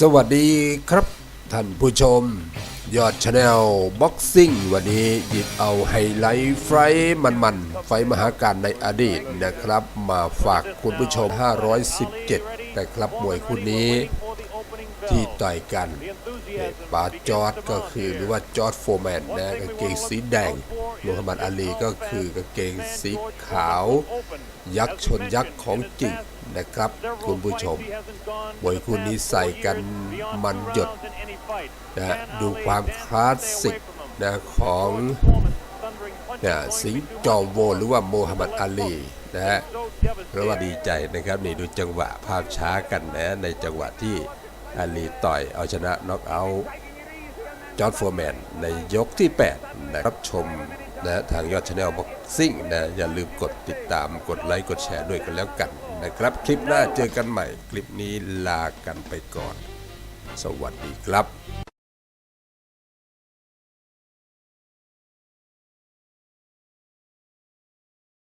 สวัสดีครับท่านผู้ชม ยอดชาแนลบ็อกซิ่งวันนี้หยิบเอาไฮไลท์ไฟมันๆ ไฟมหาการในอดีตนะครับ มาฝากคุณผู้ชม 517 นะครับมวยคู่นี้ที่ต่อยกันปาจอร์ดก็คือหรือว่าจอร์ดโฟร์แมนนะกางเกงสีแดง มูฮัมหมัดอาลีก็คือกางเกงสีขาว ยักษ์ชนยักษ์ของจริงนะครับ คุณผู้ชมมวยคู่นี้ใส่กันมันหยดนะดูความคลาสสิกนะของนะสิงจอมโวหรือว่าโมฮัมหมัดอาลีนะฮะเพราะว่าดีใจนะครับนี่ดูจังหวะภาพช้ากันนะในจังหวะที่อาลีต่อยเอาชนะน็อกเอาท์จอร์ดโฟร์แมนในยกที่ 8 นะครับชม นะทางยอดชาแนลบ็อกซิ่งนะอย่าลืมกดติดตามกดไลค์กดแชร์ด้วยกันแล้วกันนะครับ คลิปหน้าเจอกันใหม่ คลิปนี้ลากันไปก่อน สวัสดีครับ